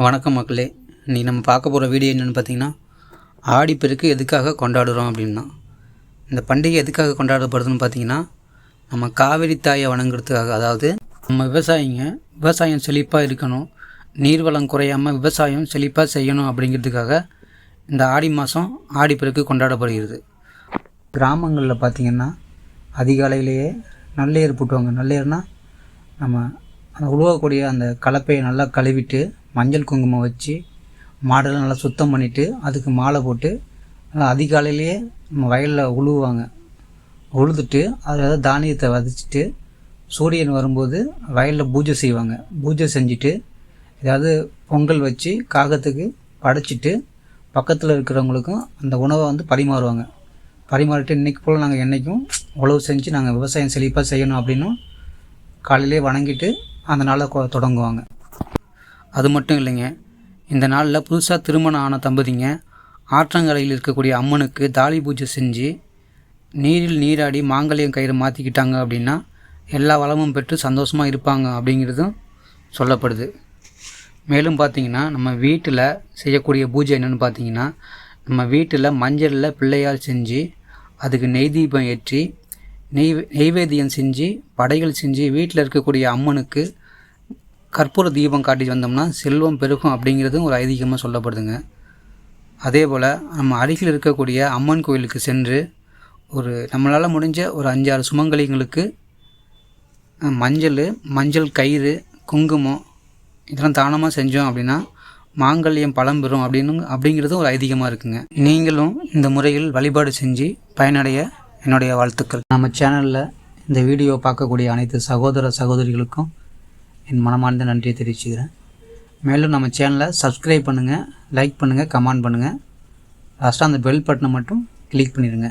வணக்கம் மக்களே. இன்றைக்கி நம்ம பார்க்க போகிற வீடியோ என்னென்னு பார்த்தீங்கன்னா ஆடிப்பெருக்கு எதுக்காக கொண்டாடுறோம் அப்படின்னா இந்த பண்டிகை எதுக்காக கொண்டாடப்படுதுன்னு பார்த்தீங்கன்னா நம்ம காவிரி தாயை வணங்குறதுக்காக அதாவது நம்ம விவசாயிங்க விவசாயம் செழிப்பாக இருக்கணும் நீர்வளம் குறையாமல் விவசாயம் செழிப்பாக செய்யணும் அப்படிங்கிறதுக்காக இந்த ஆடி மாதம் ஆடிப்பெருக்கு கொண்டாடப்படுகிறது. கிராமங்களில் பார்த்திங்கன்னா அதிகாலையிலேயே நல்லேர் போட்டுவாங்க. நல்லேர்னால் நம்ம அந்த உழுவக்கூடிய அந்த கலப்பையை நல்லா கழுவிட்டு மஞ்சள் குங்குமம் வச்சு மாடெல்லாம் நல்லா சுத்தம் பண்ணிவிட்டு அதுக்கு மாலை போட்டு நல்லா அதிகாலையிலேயே நம்ம வயலில் உழுவுவாங்க. உழுதுட்டு அதில் தானியத்தை வதச்சிட்டு சூரியன் வரும்போது வயலில் பூஜை செய்வாங்க. பூஜை செஞ்சுட்டு ஏதாவது பொங்கல் வச்சு காகத்துக்கு படைச்சிட்டு பக்கத்தில் இருக்கிறவங்களுக்கும் அந்த உணவை வந்து பரிமாறுவாங்க. பரிமாறிட்டு இன்றைக்கி போல் நாங்கள் என்றைக்கும் உழவு செஞ்சு நாங்கள் விவசாயம் செழிப்பாக செய்யணும் அப்படின்னும் காலையிலே வணங்கிட்டு அந்த நாளை கொ- தொடங்குவாங்க. அது மட்டும் இல்லைங்க. இந்த நாளில் புதுசாக திருமணம் ஆன தம்பதிங்க ஆற்றங்கரையில் இருக்கக்கூடிய அம்மனுக்கு தாலி பூஜை செஞ்சு நீரில் நீராடி மாங்கல்யம் கயிறு மாற்றிக்கிட்டாங்க அப்படின்னா எல்லா வளமும் பெற்று சந்தோஷமாக இருப்பாங்க அப்படிங்கிறதும் சொல்லப்படுது. மேலும் பார்த்தீங்கன்னா நம்ம வீட்டில் செய்யக்கூடிய பூஜை என்னென்னு பார்த்தீங்கன்னா நம்ம வீட்டில் மஞ்சளில் பிள்ளையால் செஞ்சு அதுக்கு நெய் தீபம் ஏற்றி நெய் நெய்வேத்தியம் செஞ்சு படைகள் செஞ்சு வீட்டில் இருக்கக்கூடிய அம்மனுக்கு கற்பூர தீபம் காட்டி வந்தோம்னா செல்வம் பெருகும் அப்படிங்கிறதும் ஒரு ஐதீகமாக சொல்லப்படுதுங்க. அதே போல் நம்ம அருகில் இருக்கக்கூடிய அம்மன் கோயிலுக்கு சென்று ஒரு நம்மளால் முடிஞ்ச ஒரு அஞ்சாறு சுமங்கலிங்களுக்கு மஞ்சள் மஞ்சள் கயிறு குங்குமம் இதெல்லாம் தானமாக செஞ்சோம் அப்படின்னா மாங்கல்யம் பலம் பெறும் அப்படின்னு அப்படிங்கிறதும் ஒரு ஐதீகமாக இருக்குங்க. நீங்களும் இந்த முறையில் வழிபாடு செஞ்சு பயனடைய என்னுடைய வாழ்த்துக்கள். நம்ம சேனலில் இந்த வீடியோ பார்க்கக்கூடிய அனைத்து சகோதர சகோதரிகளுக்கும் என் மனமார்ந்த நன்றியை தெரிவிச்சுக்கிறேன். மேலும் நம்ம சேனலை சப்ஸ்கிரைப் பண்ணுங்கள் லைக் பண்ணுங்கள் கமெண்ட் பண்ணுங்கள் லாஸ்ட்டாக அந்த பெல் பட்டனை மட்டும் கிளிக் பண்ணிடுங்க.